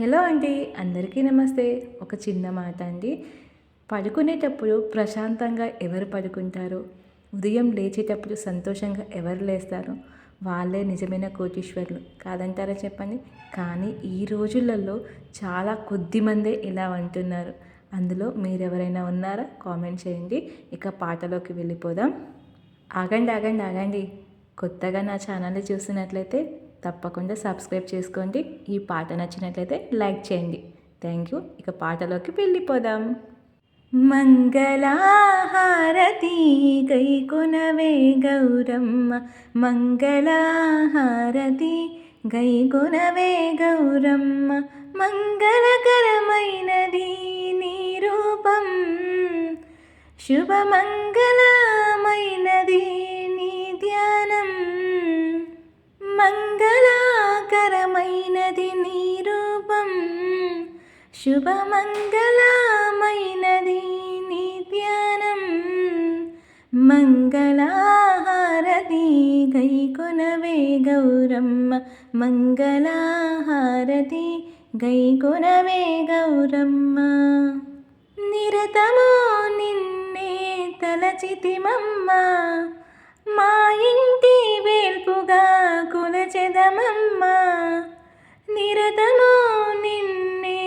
Hello అండి అందరికీ నమస్తే. ఒక చిన్న మాట అండి. పడుకునేటప్పుడు ప్రశాంతంగా ఎవరు పడుకుంటారు? ఉదయం లేచేటప్పుడు సంతోషంగా ఎవరు లేస్తారు? వాళ్ళే నిజమైన కోటీశ్వరులు. కాదంటారా చెప్పండి? కానీ ఈ రోజులలో చాలా కొద్ది మందే ఇలా అంటున్నారు. అందులో మీరెవరైనా ఉన్నారా? కామెంట్ చేయండి. ఇక పాటలోకి వెళ్ళిపోదాం. ఆగండి ఆగండి ఆగండి. కొత్తగా నా ఛానల్ని చూసినట్లయితే తప్పకుండా సబ్స్క్రైబ్ చేసుకోండి. ఈ పాట నచ్చినట్లయితే లైక్ చేయండి. Thank you. ఇక పాటలోకి వెళ్ళిపోదాం. మంగళహారతి గైకొనవే గౌరమ్మ. మంగళహారతి గైకొనవే గౌరమ్మ. మంగళకరమైనది నీ రూపం. శుభమంగళమైనది నీ ధ్యానం. మంగళాకరమైనది నీ రూపం. శుభమంగళమైనది నీ ధ్యానం. మంగళహారతి గైకొనవే గౌరమ్మ. మంగళహారతి గైకొనవే గౌరమ్మ. నిరతమో నిన్నే తలచితిమమ్మ. మా ఇంటి వేల్పుగా కొలచెదమమ్మా నిరతము నిన్నే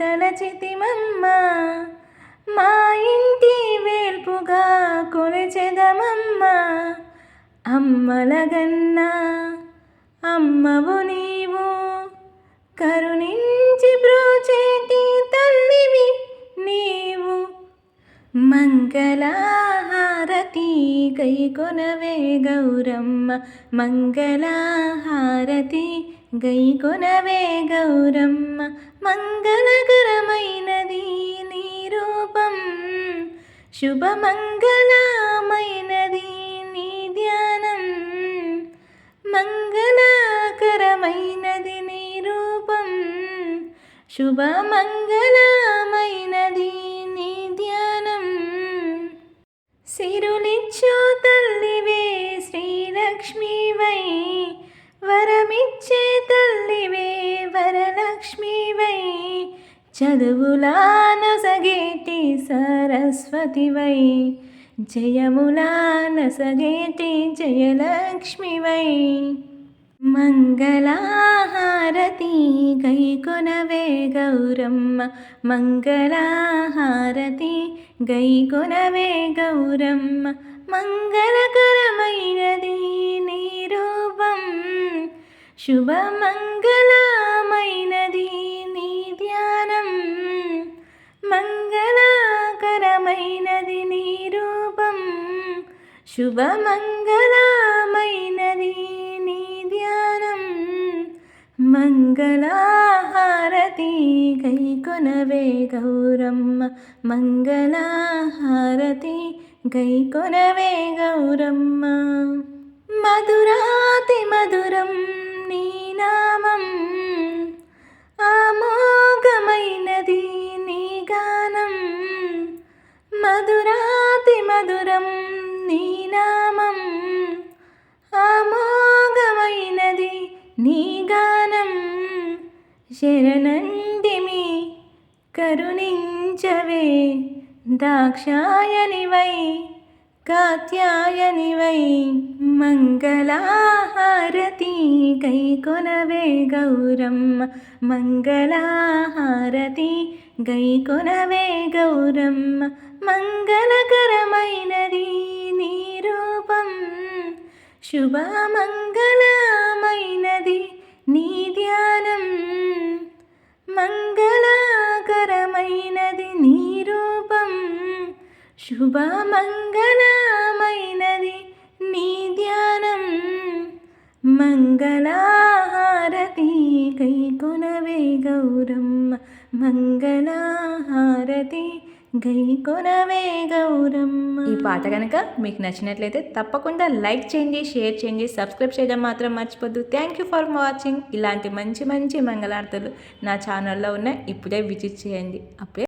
తలచితిమమ్మ. మా ఇంటి వేల్పుగా కొలచెదమమ్మ అమ్మలగన్న అమ్మవు నీవు. కరుణించి బ్రోచేటి తల్లివి నీవు మంగళహారతి గైకొనవే గౌరమ్మ మంగళహారతి గైకొనవే గౌరమ్మ మంగళకరమైనది నీ రూపం శుభమంగళమైనది నీ ధ్యానం మంగళకరమైనది నీ రూపం శుభమంగళ చదువులా నొసగేటి సరస్వతివై జయములా నొసగేటి జయలక్ష్మివై. మంగళహారతి గైకొనవే గౌరమ్మ మంగళహారతి గైకొనవే గౌరమ్మ మంగళకరమైనది నీ రూపం శుభమంగళమైనది శుభమంగళమైనది నీ ధ్యానం. మంగళహారతి గైకొనవే గౌరమ్మ. మంగళహారతి గైకొనవే గౌరమ్మ. మధురాతి మధురం నీ నామం ఆమోగమైనది నీ గానం. శరణంటిమి కరుణించవే దాక్షాయనివై కాత్యాయనివై. మంగళహారతి గైకొనవే గౌరమ్మ. మంగళహారతి గైకొనవే గౌరమ్మ. మంగళకరమైనది నీ రూపం. శుభమంగళమైనది నీ ధ్యానం. మంగళకరమైనది నీ రూపం. శుభమంగళమైనది నీ ధ్యానం మంగళహారతి గైకొనవే గౌరమ్మ మంగళహారతి గైకొనవే గౌరమ్మ. ఈ పాట కనుక మీకు నచ్చినట్లయితే తప్పకుండా లైక్ చేయండి షేర్ చేయండి సబ్స్క్రైబ్ చేయడం మాత్రం మర్చిపోద్దు. థ్యాంక్ యూ ఫర్ వాచింగ్ ఇలాంటి మంచి మంచి మంగళార్తలు నా ఛానల్లో ఉన్నాయి ఇప్పుడే విజిట్ చేయండి. అప్పుడే